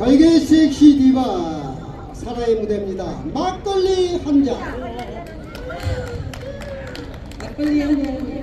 걸개 섹시 디바 사라의 무대입니다. 막걸리 한 잔. 막걸리 한 잔